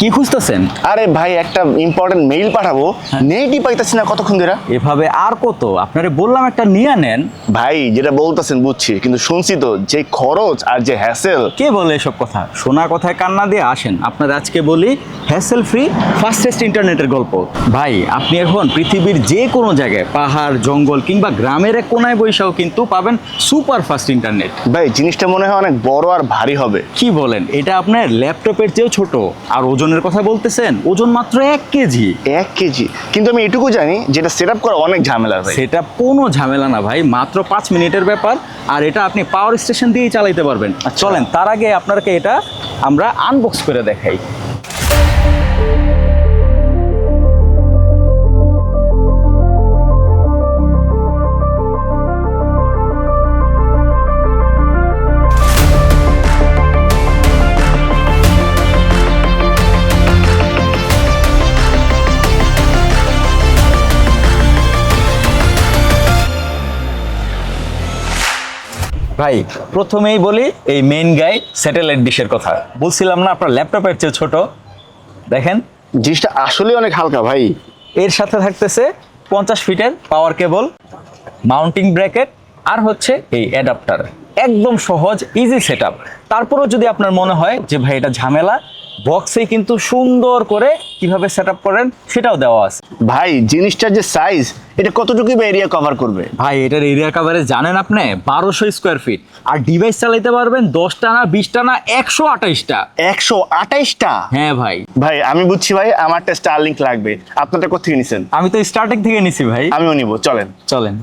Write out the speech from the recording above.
কি খুঁজতেছেন? আরে ভাই একটা ইম্পর্টেন্ট মেইল পাঠাবো। নেটই পাইতেছি না কতক্ষণ ধরে? এভাবে আর কত? আপনারে বললাম একটা নিয়ে নেন। ভাই যেটা বলতাছেন বুঝছি কিন্তু শুনছি তো যে খরচ আর যে হ্যাসেল কে বলে এসব কথা? শোনা কথায় কান্না দিয়ে আসেন। আপনার আজকে বলি হ্যাসেল ফ্রি ফাস্টেস্ট ইন্টারনেটের গল্প। ভাই আপনি এখন পৃথিবীর যে কোনো জায়গায় পাহাড় জঙ্গল কিংবা গ্রামের এক কোনায় বৈশাও কিন্তু পাবেন সুপার ফাস্ট ইন্টারনেট ভাই জিনিসটা মনে হয় অনেক বড় আর ভারী হবে। কি বলেন? এটা আপনার ল্যাপটপের চেয়েও ছোট। আর ওজনের কথা বলতেছেন ওজন মাত্র এক কেজি। এক কেজি। কিন্তু আমি এটুকু জানি যেটা সেট আপ করা অনেক ঝামেলা ভাই। সেটা কোনো ঝামেলা না ভাই মাত্র পাঁচ মিনিটের ব্যাপার। আর এটা আপনি পাওয়ার স্টেশন দিয়েই চালাইতে পারবেন। চলেন তার আগে আপনাকে এটা আমরা আনবক্স করে দেখাই। ভাই প্রথমেই বলি এই মেইন গাই স্যাটেলাইট ডিশের কথা। বলছিলাম না আপনার ল্যাপটপের চেয়ে ছোট। দেখেন। জিনিসটা আসলে অনেক হালকা ভাই। এর সাথে থাকতেছে পঞ্চাশ ফিটের পাওয়ার কেবল মাউন্টিং ব্র্যাকেট আর হচ্ছে এই অ্যাডাপ্টার একদম সহজ ইজি সেট আপ তারপরেও যদি আপনার মনে হয় যে ভাই এটা ঝামেলা বক্সে কিন্তু সুন্দর করে কীভাবে সেট করেন সেটাও দেওয়া আছে। ভাই জিনিসটার যে সাইজ এটা কতটুকু বা এরিয়া কভার করবে? ভাই এটার এরিয়া কাভারেজ জানেন আপনি বারোশো স্কোয়ার ফিট আর ডিভাইস চালাইতে পারবেন দশটা না বিশটা না একশো আঠাইশটা। একশো আঠাইশটা? হ্যাঁ ভাই। ভাই আমি বুঝছি ভাই আমারটা স্টার লিঙ্ক লাগবে। আপনারটা কোথেকে নিছেন? আমি তো স্টার্টিং থেকে নিছি ভাই। আমিও নিব চলেন। চলেন।